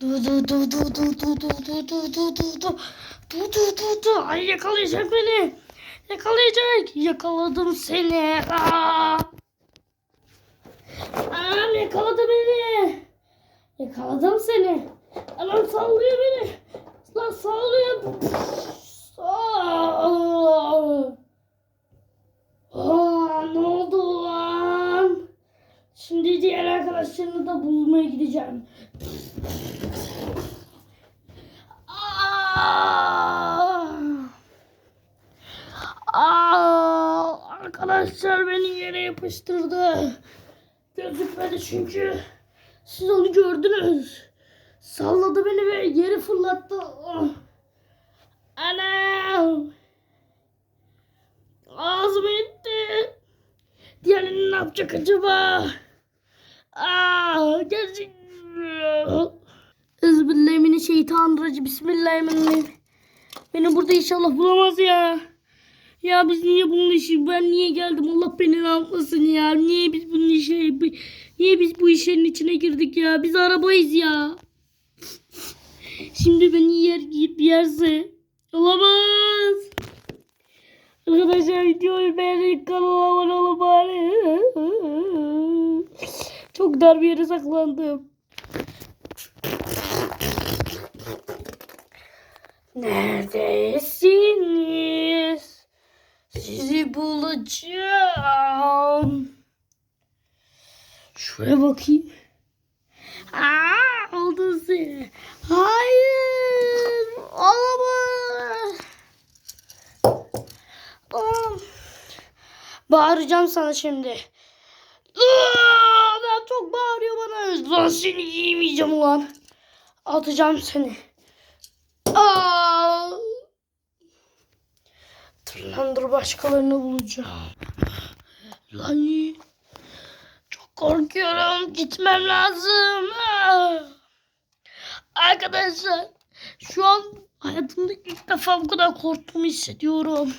Du du du du du du du du du du du du du du du du Ay yakalayacak beni. Yakalayacak. Yakaladım seni. Aa. Anam yakaladı beni. Yakaladım seni. Anam sallıyor beni. Lan sallıyor. Şimdi diğer arkadaşlarını da bulmaya gideceğim. Aa! Arkadaşlar beni yere yapıştırdı. Gözükmedi çünkü. Siz onu gördünüz. Salladı beni ve yere fırlattı. Anam! Ağzıma etti. Diğerleri ne yapacak acaba? Aa, gerçekten. Bismillahirrahmanirrahim. Bismillahirrahmanirrahim. Beni burada inşallah bulamaz ya. Ya biz niye bunun işi? Ben niye geldim? Allah beni ne yapmasın ya? Niye biz bunun işe niye biz bu işlerin içine girdik ya? Biz arabayız ya. Şimdi beni yer git yerse olamaz. Arkadaşlar videoyu beğenip kanala abone olun bari. Çok dar bir yere saklandım Neredesiniz? Sizi bulacağım. Şuraya bakayım. Aa, aldın seni. Hayır. Olamaz. Aa, Bağıracağım sana şimdi. Aa, Adam çok bağırıyor bana. Lan seni yiyemeyeceğim ulan. Atacağım seni. Aa! Tırlandır başkalarını bulacağım. Lan. Çok korkuyorum. Gitmem lazım. Arkadaşlar şu an hayatımda ilk defa bu kadar korktuğumu hissediyorum.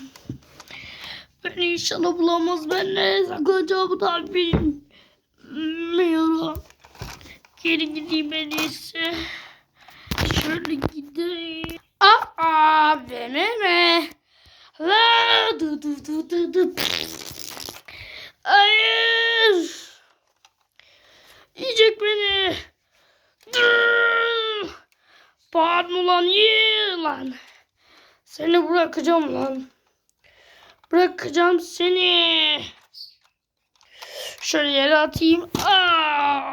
Beni inşallah bulamaz. Ben ne saklanacağımı da bilmiyorum. Geri gideyim en iyisi. dı. Hayır. Yiyecek beni. Pardon ulan ye lan. Seni bırakacağım lan. Bırakacağım seni. Şöyle yere atayım. Ah!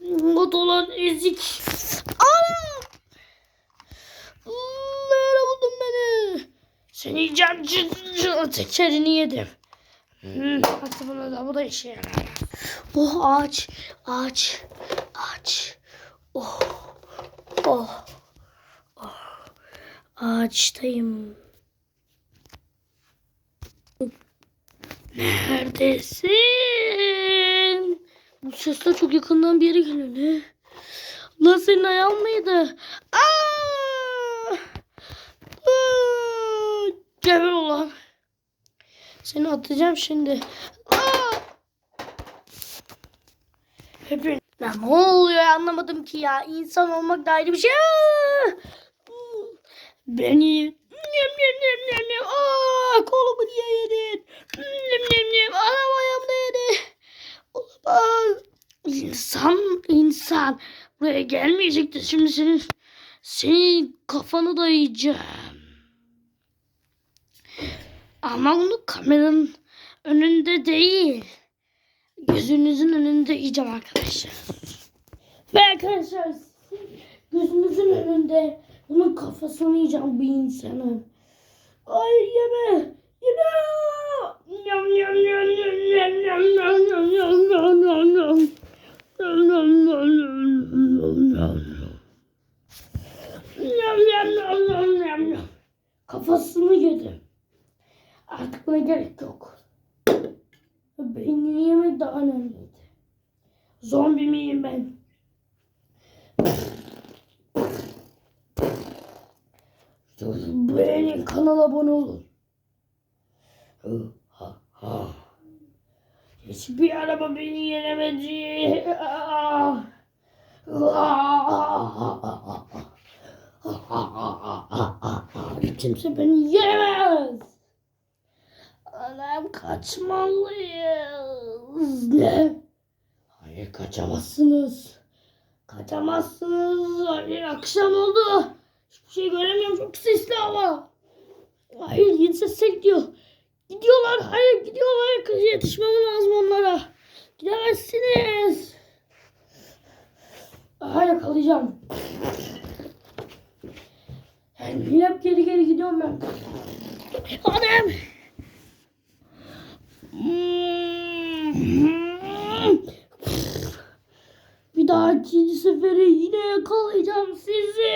Not olan ezik. Ah! Seni yiyeceğim. Cı, cı, tekerini yedim. Hmm, hadi buna da bu da işe yarar. Oh ağaç, ağaç, ağaç. Oh, oh, oh. Ağaçtayım. Neredesin? Bu sesler çok yakından bir yere geliyor ne? Lan senin ayağın mıydı? Aa! Aa! Geber ulan. Seni atacağım şimdi. Hepin. Lan ne oluyor anlamadım ki ya. İnsan olmak da ayrı bir şey. Beni nem nem nem nem nem. Aa, kolumu niye yedin? Nem nem nem. Anam ayağımda yedi. Olamaz. İnsan, insan. Buraya gelmeyecekti. Şimdi senin, senin kafanı da yiyeceğim. Ama onu kameranın önünde değil. Gözünüzün önünde yiyeceğim arkadaşlar. Ve arkadaşlar gözünüzün önünde bunun kafasını yiyeceğim bir insanın. Ay yeme. Yeme. Yam yam yam yam yam yam yam yam yam yam yam Buna gerek yok. Beynini yemek daha önemliydi. Zombi miyim ben? Beğenin kanala abone olun. Hiçbir araba beni yenemedi. Ah. Ah. Kimse beni yenemez. Kaçmalıyız. Ne? Hayır kaçamazsınız. Kaçamazsınız. Hayır akşam oldu. Hiçbir şey göremiyorum. Çok sesli hava. Hayır yeni sesler gidiyor. Gidiyorlar. Hayır gidiyorlar. Yetişmem lazım onlara. Gidemezsiniz. Aha yakalayacağım. Yani hep geri geri gidiyorum ben. Adam. Bir daha ikinci sefere yine yakalayacağım sizi.